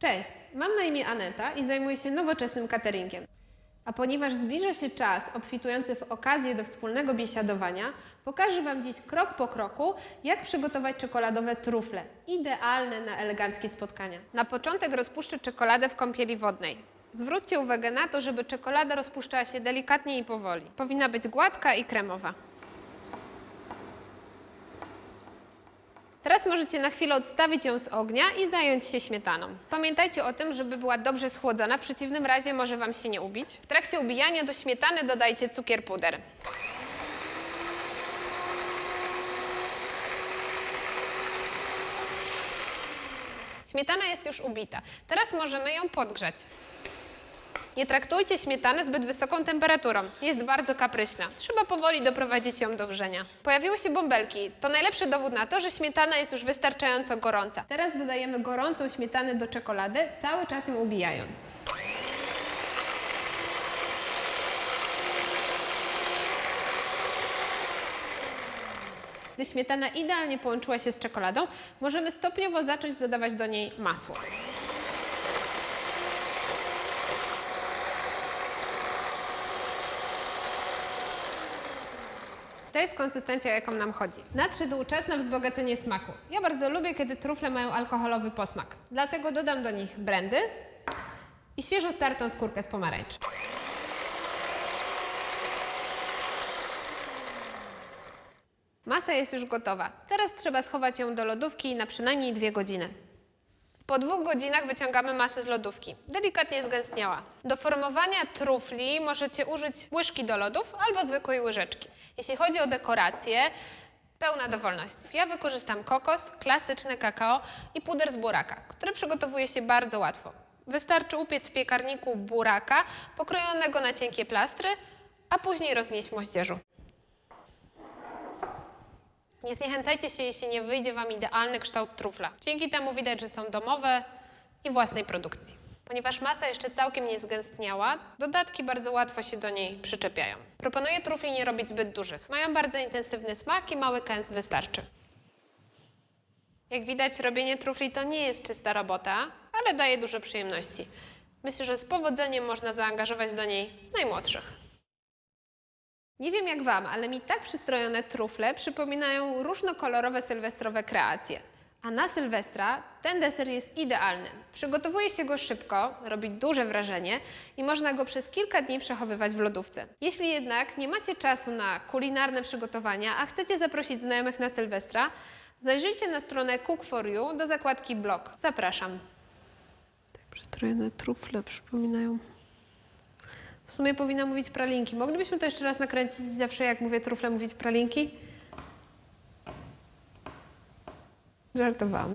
Cześć, mam na imię Aneta i zajmuję się nowoczesnym cateringiem. A ponieważ zbliża się czas obfitujący w okazję do wspólnego biesiadowania, pokażę Wam dziś krok po kroku, jak przygotować czekoladowe trufle, idealne na eleganckie spotkania. Na początek rozpuszczę czekoladę w kąpieli wodnej. Zwróćcie uwagę na to, żeby czekolada rozpuszczała się delikatnie i powoli. Powinna być gładka i kremowa. Teraz możecie na chwilę odstawić ją z ognia i zająć się śmietaną. Pamiętajcie o tym, żeby była dobrze schłodzona, w przeciwnym razie może Wam się nie ubić. W trakcie ubijania do śmietany dodajcie cukier puder. Śmietana jest już ubita. Teraz możemy ją podgrzać. Nie traktujcie śmietany zbyt wysoką temperaturą. Jest bardzo kapryśna. Trzeba powoli doprowadzić ją do wrzenia. Pojawiły się bąbelki. To najlepszy dowód na to, że śmietana jest już wystarczająco gorąca. Teraz dodajemy gorącą śmietanę do czekolady, cały czas ją ubijając. Gdy śmietana idealnie połączyła się z czekoladą, możemy stopniowo zacząć dodawać do niej masło. To jest konsystencja, jaką nam chodzi. Nadszedł czas na wzbogacenie smaku. Ja bardzo lubię, kiedy trufle mają alkoholowy posmak. Dlatego dodam do nich brandy i świeżo startą skórkę z pomarańczy. Masa jest już gotowa. Teraz trzeba schować ją do lodówki na przynajmniej dwie godziny. Po dwóch godzinach wyciągamy masę z lodówki. Delikatnie zgęstniała. Do formowania trufli możecie użyć łyżki do lodów albo zwykłej łyżeczki. Jeśli chodzi o dekorację, pełna dowolność. Ja wykorzystam kokos, klasyczne kakao i puder z buraka, który przygotowuje się bardzo łatwo. Wystarczy upiec w piekarniku buraka, pokrojonego na cienkie plastry, a później roznieść w moździerzu. Nie zniechęcajcie się, jeśli nie wyjdzie Wam idealny kształt trufla. Dzięki temu widać, że są domowe i własnej produkcji. Ponieważ masa jeszcze całkiem nie zgęstniała, dodatki bardzo łatwo się do niej przyczepiają. Proponuję trufli nie robić zbyt dużych. Mają bardzo intensywny smak i mały kęs wystarczy. Jak widać, robienie trufli to nie jest czysta robota, ale daje dużo przyjemności. Myślę, że z powodzeniem można zaangażować do niej najmłodszych. Nie wiem jak Wam, ale mi tak przystrojone trufle przypominają różnokolorowe sylwestrowe kreacje. A na Sylwestra ten deser jest idealny. Przygotowuje się go szybko, robi duże wrażenie i można go przez kilka dni przechowywać w lodówce. Jeśli jednak nie macie czasu na kulinarne przygotowania, a chcecie zaprosić znajomych na Sylwestra, zajrzyjcie na stronę Cook for You do zakładki blog. Zapraszam. Tak przystrojone trufle przypominają w sumie powinna mówić pralinki. Moglibyśmy to jeszcze raz nakręcić zawsze, jak mówię trufle, mówić pralinki? Żartowałam.